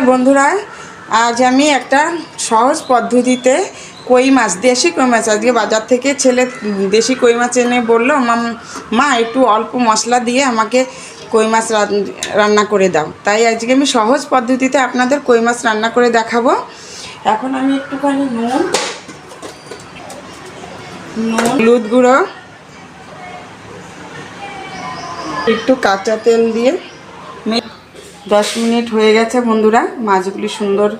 আর বন্ধুরা, আজ আমি একটা সহজ পদ্ধতিতে কই মাছ, দেশি কই মাছ, আজকে বাজার থেকে ছেলে দেশি কই মাছ এনে বলল মা, একটু অল্প মশলা দিয়ে আমাকে কই মাছ রান্না করে দাও। তাই আজকে আমি সহজ পদ্ধতিতে আপনাদের কই মাছ রান্না করে দেখাবো। এখন আমি একটুখানি নুন নুন, হলুদ গুঁড়ো, একটু কাঁচা তেল দিয়ে দশ মিনিট হয়ে গেছে বন্ধুরা। মাছগুলি সুন্দর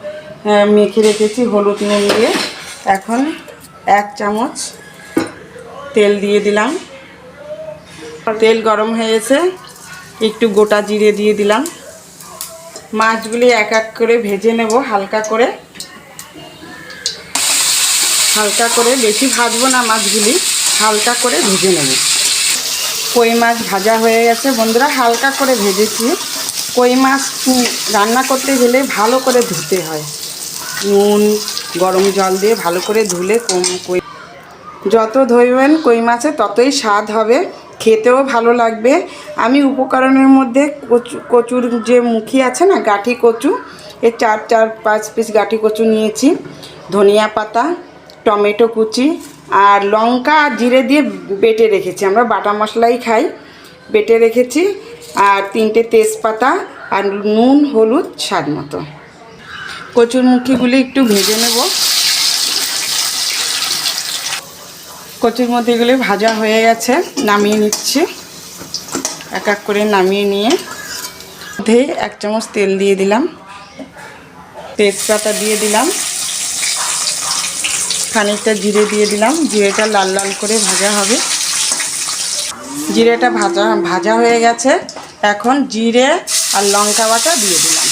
মেখে রেখেছি, হলুদ নুন দিয়ে। এখন এক চামচ তেল দিয়ে দিলাম। তেল গরম হয়ে গেছে, একটু গোটা জিরে দিয়ে দিলাম। মাছগুলি এক এক করে ভেজে নেব হালকা করে। হালকা করে, বেশি ভাজবো না মাছগুলি, হালকা করে ভেজে নেব। কই মাছ ভাজা হয়ে গেছে বন্ধুরা, হালকা করে ভেজেছি। কই মাছ রান্না করতে গেলে ভালো করে ধুতে হয়। নুন, গরম জল দিয়ে ভালো করে ধুলে কই যত ধরবেন কই মাছে ততই স্বাদ হবে, খেতেও ভালো লাগবে। আমি উপকরণের মধ্যে কচু, কচুর যে মুখি আছে না, গাঠি কচু, এর চার চার, পাঁচ পিস গাঠি কচু নিয়েছি। ধনিয়া পাতা, টমেটো কুচি আর লঙ্কা আর জিরে দিয়ে বেটে রেখেছি। আমরা বাটা মশলাই খাই, বেটে রেখেছি। আর তিনটে তেজপাতা আর নুন, হলুদ, স্বাদ মতো। কচুর মুখিগুলি একটু ভেজে নেব। কচুর মধ্যে ভাজা হয়ে গেছে, নামিয়ে নিচ্ছি। এক এক করে নামিয়ে নিয়ে মধ্যে এক চামচ তেল দিয়ে দিলাম। তেজপাতা দিয়ে দিলাম। খানিকটা জিরে দিয়ে দিলাম। জিরেটা লাল লাল করে ভাজা হবে। জিরেটা ভাজা ভাজা হয়ে গেছে। এখন জিরে আর লঙ্কা বাটা দিয়ে দিলাম।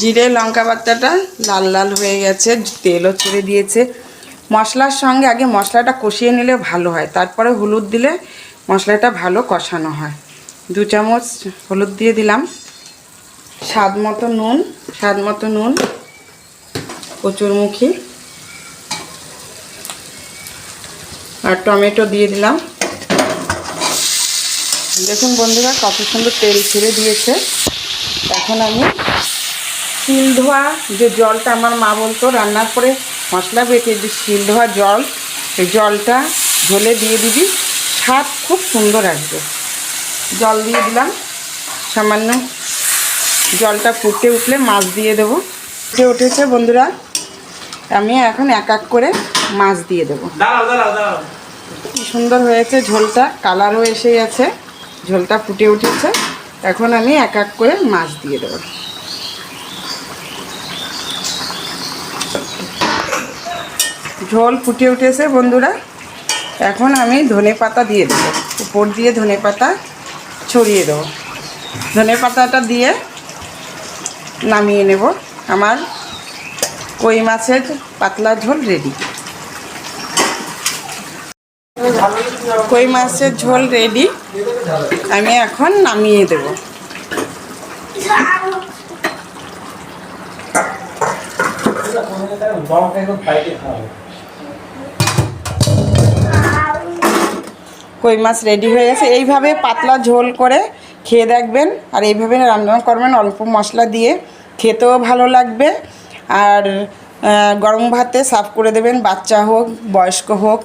জিরে, লঙ্কা বাটাটা লাল লাল হয়ে গেছে তেলও ছেড়ে দিয়েছে। মশলার সঙ্গে আগে মশলাটা কষিয়ে নিলে ভালো হয়, তারপরে হলুদ দিলে মশলাটা ভালো কষানো হয়। দু চামচ হলুদ দিয়ে দিলাম। স্বাদ মতো নুন, স্বাদ মতো নুন, কচুরমুখী। আর টমেটো দিয়ে দিলাম। দেখুন বন্ধুরা কত সুন্দর তেল ছেড়ে দিয়েছে। এখন আমি শিল ধোয়া যে জলটা আমার মা বলতো রান্নার পরে মশলা বেটে যে শিল ধোয়া জল সেই জলটা ঝোলে দিয়ে দিবি স্বাদ খুব সুন্দর আসবে। জল দিয়ে দিলাম সামান্য জলটা ফুটে উঠলে মাছ দিয়ে দেবো। ফুটে উঠেছে বন্ধুরা আমি এখন এক এক করে মাছ দিয়ে দেবো। কি সুন্দর হয়েছে ঝোলটা কালারও এসে গেছে। ঝোলটা ফুটে উঠেছে। এখন আমি এক এক করে মাছ দিয়ে দেবো। ঝোল ফুটে উঠেছে বন্ধুরা। এখন আমি ধনে পাতা দিয়ে দেবো। উপর দিয়ে ধনে পাতা ছড়িয়ে দেবো। ধনে পাতাটা দিয়ে নামিয়ে নেব। আমার কই মাছের পাতলা ঝোল রেডি কই মাছের ঝোল রেডি আমি এখন নামিয়ে দেব। কই মাছ রেডি হয়ে গেছে। এইভাবে পাতলা ঝোল করে খেয়ে দেখবেন। আর এইভাবে রান্না করবেন অল্প মশলা দিয়ে। খেতেও ভালো লাগবে। আর গরম ভাতে সার্ভ করে দেবেন বাচ্চা হোক, বয়স্ক হোক।